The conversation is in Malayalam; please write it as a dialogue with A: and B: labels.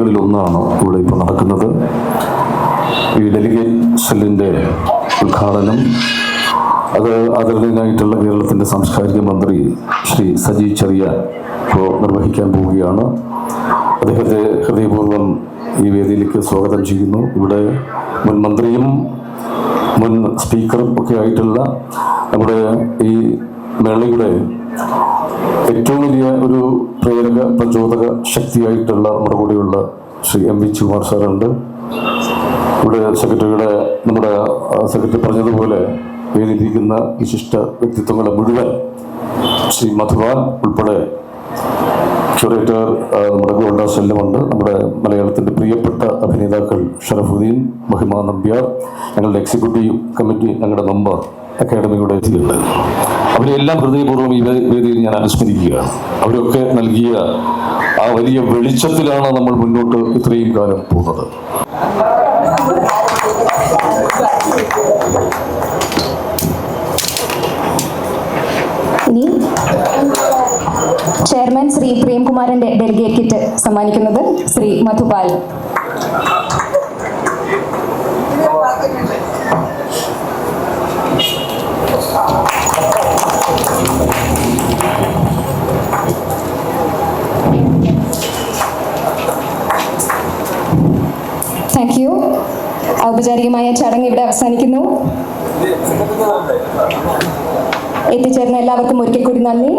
A: പരിപാടികളിൽ ഒന്നാണ് ഇവിടെ ഇപ്പോൾ നടക്കുന്നത്. ഈ ഡെലിഗേറ്റ് സെല്ലിന്റെ ഉദ്ഘാടനം അത് ആദരണീയനായിട്ടുള്ള കേരളത്തിന്റെ സാംസ്കാരിക മന്ത്രി ശ്രീ സജി ചെറിയ ഇപ്പോൾ നിർവഹിക്കാൻ പോവുകയാണ്. അദ്ദേഹത്തെ ഹൃദയപൂർവം ഈ വേദിയിലേക്ക് സ്വാഗതം ചെയ്യുന്നു. ഇവിടെ മുൻ മന്ത്രിയും മുൻ സ്പീക്കറും ഒക്കെ ആയിട്ടുള്ള നമ്മുടെ ഈ മേളയുടെ ഏറ്റവും വലിയ ഒരു പ്രേരക പ്രചോദക ശക്തിയായിട്ടുള്ള നമ്മുടെ കൂടെയുള്ള ശ്രീ എം വി ശിവകുമാർ സാറുണ്ട്. ഇവിടെ സെക്രട്ടറിയുടെ നമ്മുടെ സെക്രട്ടറി പറഞ്ഞതുപോലെ എഴുതിയിരിക്കുന്ന വിശിഷ്ട വ്യക്തിത്വങ്ങളെ മുഴുവൻ ശ്രീ മധുവാൻ ഉൾപ്പെടെ ക്യൂറേറ്റർ നമ്മുടെ ഗോൾഡ സെല്ലുമുണ്ട് നമ്മുടെ മലയാളത്തിന്റെ പ്രിയപ്പെട്ട അഭിനേതാക്കൾ ഷറഫുദ്ദീൻ മഹിമ നമ്പ്യാർ ഞങ്ങളുടെ എക്സിക്യൂട്ടീവ് കമ്മിറ്റി ഞങ്ങളുടെ മെമ്പർ അക്കാഡമിയുടെ എത്തിയിട്ടുണ്ട് അവരെല്ലാം ഹൃദയപൂർവം ഈ വേദിയിൽ ഞാൻ അനുസ്മരിക്കുകയാണ്. അവരൊക്കെ നൽകിയ ആ വലിയ വെളിച്ചത്തിലാണ് നമ്മൾ മുന്നോട്ട് ഇത്രയും കാലം പോകുന്നത്.
B: ഇനി ചെയർമാൻ ശ്രീ പ്രേംകുമാറിന്റെ ഡെലിഗേറ്റ് കിറ്റ് സമ്മാനിക്കുന്നത് ശ്രീ മധുപാൽ. താങ്ക് യു ഔപചാരികമായ ചടങ്ങ് ഇവിടെ അവസാനിക്കുന്നു എത്തിച്ചേർന്ന എല്ലാവർക്കും ഒരിക്കൽ കൂടി നന്ദി